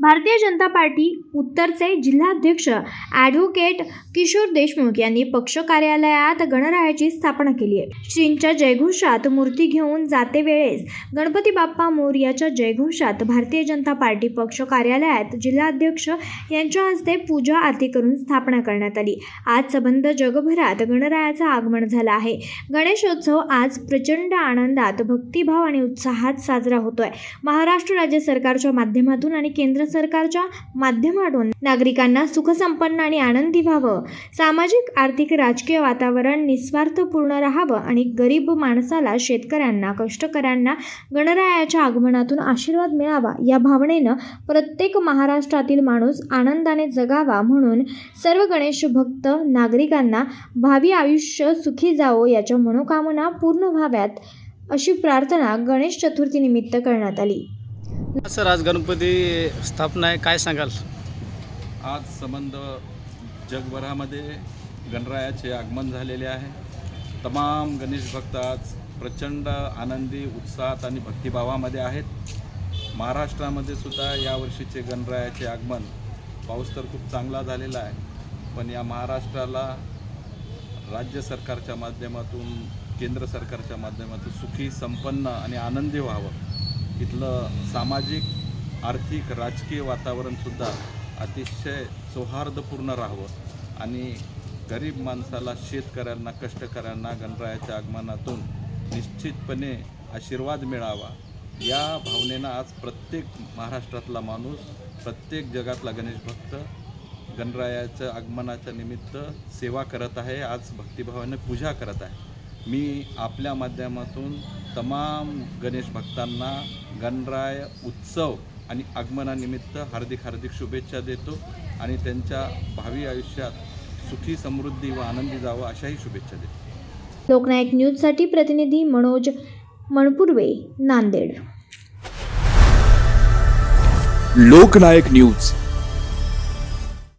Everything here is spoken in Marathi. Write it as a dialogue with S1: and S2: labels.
S1: भारतीय जनता पार्टी उत्तरचे जिल्हाध्यक्ष ॲडव्होकेट किशोर देशमुख यांनी पक्ष कार्यालयात गणरायाची स्थापना केली आहे. श्रींच्या जयघोषात मूर्ती घेऊन जाते वेळेस गणपती बाप्पा मोर्याच्या जयघोषात भारतीय जनता पार्टी पक्ष कार्यालयात जिल्हाध्यक्ष यांच्या हस्ते पूजा आरती करून स्थापना करण्यात आली. आज संबंध जगभरात गणरायाचं आगमन झालं आहे. गणेशोत्सव आज प्रचंड आनंदात भक्तिभाव आणि उत्साहात साजरा होतोय. महाराष्ट्र राज्य सरकारच्या माध्यमातून आणि केंद्र सरकारच्या माध्यमातून नागरिकांना सुखसंपन्न आणि आनंदी व्हावं. सामाजिक आर्थिक राजकीय वातावरण निस्वार्थपूर्ण राहावं आणि गरीब माणसाला शेतकऱ्यांना कष्टकऱ्यांना गणरायाच्या आगमनातून आशीर्वाद मिळावा या भावनेनं प्रत्येक महाराष्ट्रातील माणूस आनंदाने जगावा म्हणून सर्व गणेश भक्त नागरिकांना भावी आयुष्य सुखी जावो याच्या मनोकामना पूर्ण व्हाव्यात अशी प्रार्थना गणेश चतुर्थीनिमित्त करण्यात आली.
S2: सर आज गणपती स्थापना आहे काय सांगाल?
S3: आज संबंध जगभरामध्ये गणरायाचे आगमन झालेले आहे. तमाम गणेश भक्त आज प्रचंड आनंदी उत्साहात आणि भक्तिभावामध्ये आहेत. महाराष्ट्रामध्ये सुद्धा यावर्षीचे गणरायाचे आगमन पाऊस तर खूप चांगला झालेला आहे. पण या महाराष्ट्राला राज्य सरकारच्या माध्यमातून केंद्र सरकारच्या माध्यमातून सुखी संपन्न आणि आनंदी व्हावं. इथलं सामाजिक आर्थिक राजकीय वातावरणसुद्धा अतिशय सौहार्दपूर्ण राहावं. आणि गरीब माणसाला शेतकऱ्यांना कष्टकऱ्यांना गणरायाच्या आगमनातून निश्चितपणे आशीर्वाद मिळावा. या भावनेनं आज प्रत्येक महाराष्ट्रातला माणूस प्रत्येक जगातला गणेश भक्त गणरायाच्या आगमनाच्या निमित्त सेवा करत आहे आज भक्तिभावाने पूजा करत आहे. मी आपल्या माध्यमातून तमाम गणेश भक्तांना गणराय उत्सव आणि आगमनानिमित्त हार्दिक हार्दिक शुभेच्छा देतो आणि त्यांच्या भावी आयुष्यात सुखी समृद्धी व आनंदी जावं अशाही शुभेच्छा देतो.
S1: लोकनायक न्यूजसाठी प्रतिनिधी मनोज मणपुर्वे नांदेड.
S4: लोकनायक न्यूज.